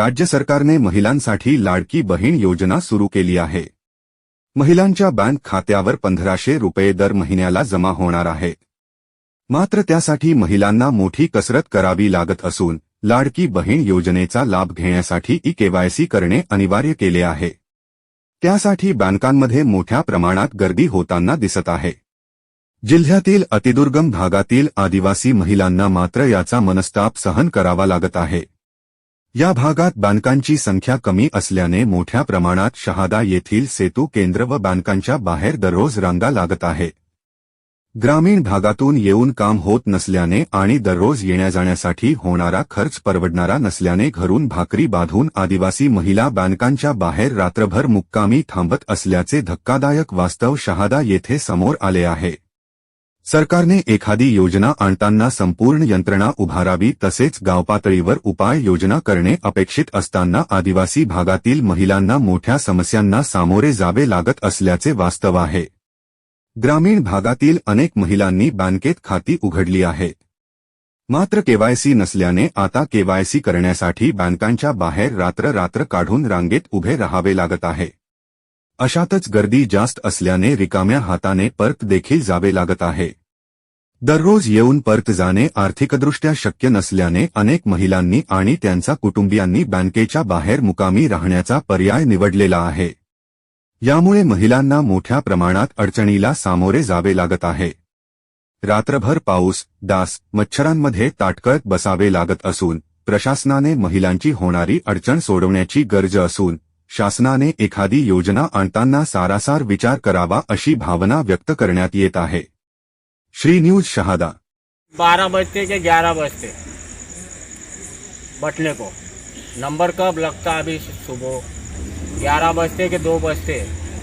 राज्य सरकारने महिलांसाठी लाडकी बहीण योजना सुरू केली आहे. महिलांच्या बँक खात्यावर पंधराशे रुपये दर महिन्याला जमा होणार आहे. मात्र त्यासाठी महिलांना मोठी कसरत करावी लागत असून लाडकी बहीण योजनेचा लाभ घेण्यासाठी ई केवायसी करणे अनिवार्य केले आहे. त्यासाठी बँकांमध्ये मोठ्या प्रमाणात गर्दी होताना दिसत आहे. जिल्ह्यातील अतिदुर्गम भागातील आदिवासी महिलांना मात्र याचा मनस्ताप सहन करावा लागत आहे. या भागात बँकांची संख्या कमी असल्याने मोठ्या प्रमाणात शहादा येथील सेतू केंद्र व बँकांच्या बाहेर दररोज रांगा लागत आहे. ग्रामीण भागातून येऊन काम होत नसल्याने आणि दररोज येण्याजाण्यासाठी होणारा खर्च परवडणारा नसल्याने घरून भाकरी बांधून आदिवासी महिला बँकांच्या बाहेर रात्रभर मुक्कामी थांबत असल्याचे धक्कादायक वास्तव शहादा येथे समोर आले आहे. सरकारने एखादी योजना आणताना संपूर्ण यंत्रणा उभारावी तसेच गावपातळीवर उपाय योजना करणे अपेक्षित असताना आदिवासी भागातील महिलांना मोठ्या समस्यांना सामोरे जावे लागत असल्याचे वास्तव आहे. ग्रामीण भागातील अनेक महिलांनी बँकेत खाती उघडली आहेत मात्र केवायसी नसल्याने आता केवायसी करण्यासाठी बँकांच्या बाहेर रात्र रात्र काढून रांगेत उभे राहावे लागत आहे. अशातच गर्दी जास्त असल्याने रिकाम्या हाताने परत देखील जावे लागत आहे. दररोज येऊन परत जाणे आर्थिकदृष्ट्या शक्य नसल्याने अनेक महिलांनी आणि त्यांच्या कुटुंबियांनी बँकेच्या बाहेर मुकामी राहण्याचा पर्याय निवडलेला आहे. यामुळे महिलांना मोठ्या प्रमाणात अडचणीला सामोरे जावे लागत आहे. रात्रभर पाऊस डास मच्छरांमध्ये ताटकळत बसावे लागत असून प्रशासनाने महिलांची होणारी अडचण सोडवण्याची गरज असून शासनाने एखादी योजना आणताना सारासार विचार करावा अशी भावना व्यक्त करण्यात येत आहे. श्री न्यूज़ शहादा. बारह बजते के ग्यारह बजते? बटने को. नंबर कब लगता अभी सुबह? ग्यारह बजते के दो बजते?